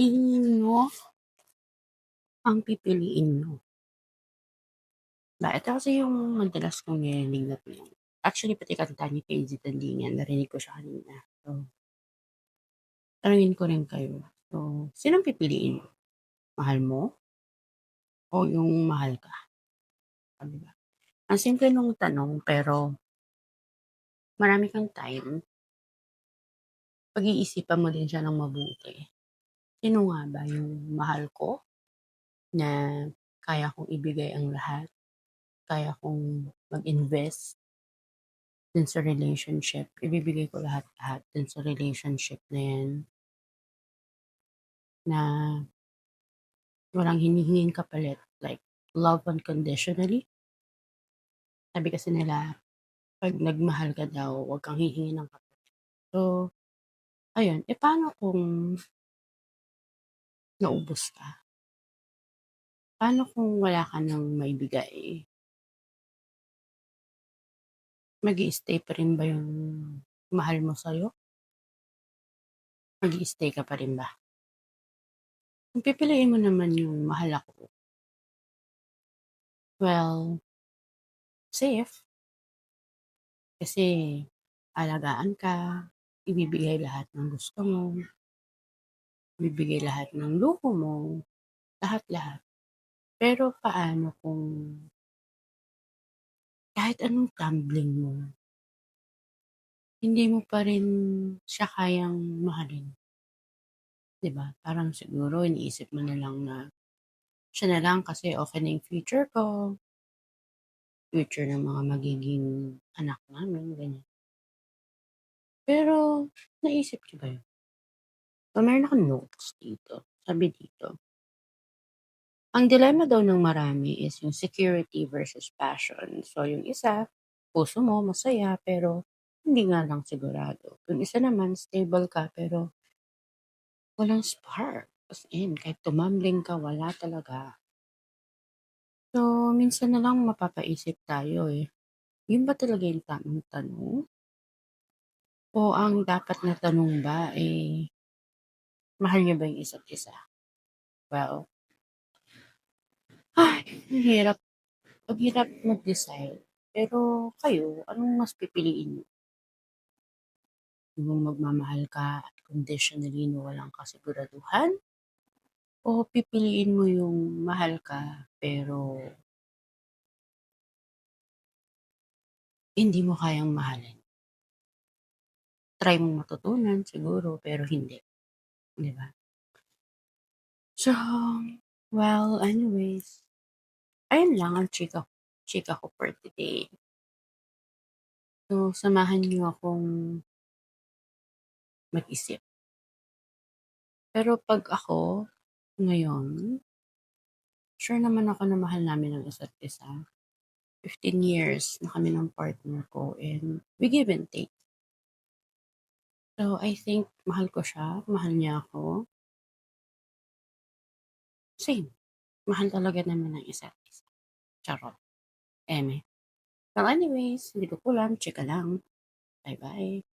Sino ang pipiliin mo? Ba, ito kasi yung madalas kong narinig na tanong. Actually, pati kanta ni KZ Tandingan, narinig ko siya kanina. So, tanungin ko rin kayo. So, sinong pipiliin mo? Mahal mo? O yung mahal ka? O, di ba? Ang simple nung tanong, pero marami kang time. Pag-iisipan mo din siya ng mabuti. Sino nga ba yung mahal ko na kaya kong ibigay ang lahat? Kaya kong mag-invest dun sa relationship. Ibibigay ko lahat-lahat dun sa relationship na yan. Na walang hinihinging kapalit. Like, love unconditionally. Sabi kasi nila, pag nagmahal ka daw, huwag kang hihingi ng kapalit. So, ayun. E paano kung naubos ka? Paano kung wala ka ng maibigay? Mag-i-stay pa rin ba yung mahal mo sa'yo? Mag-i-stay ka pa rin ba? Kung pipiliin mo naman yung mahal ako, well, safe. Kasi alagaan ka, ibibigay lahat ng gusto mo, ibibigay lahat ng luho mo, lahat-lahat. Pero paano kung kahit anong tumbling mo, hindi mo pa rin siya kayang mahalin? ba? Parang siguro iniisip mo na lang na siya na lang kasi okay na yung future ko. Future ng mga magiging anak namin, ganyan. Pero naisip niyo ba yun? So, meron akong notes dito. Sabi dito, ang dilemma daw ng marami is yung security versus passion. So, yung isa, puso mo, masaya, pero hindi nga lang sigurado. Yung isa naman, stable ka, pero walang spark. As in, kahit tumambling ka, wala talaga. So, minsan na lang mapapaisip tayo eh. Yun ba talaga yung tamang tanong? O ang dapat na tanong ba eh, mahal niyo ba yung isa't isa? Well, ay, ang hirap. Ang hirap mag-decide. Pero kayo, anong mas pipiliin niyo? Yung magmamahal ka conditionally na walang kasiguraduhan? O pipiliin mo yung mahal ka pero hindi mo kayang mahalin? Try mong matutunan siguro, pero hindi. 'Di ba? So, well, anyways, ayun lang ang chika chika ko for today. So, samahan niyo akong mag-isip. Pero pag ako, ngayon, sure naman ako na mahal namin ang isa't isa. 15 years na kami ng partner ko and we give and take. So, I think mahal ko siya, mahal niya ako. Same. Mahal talaga namin ang isa't isa. Charot. Eme. Well, anyways, hindi ko kulam. Chika lang. Bye-bye.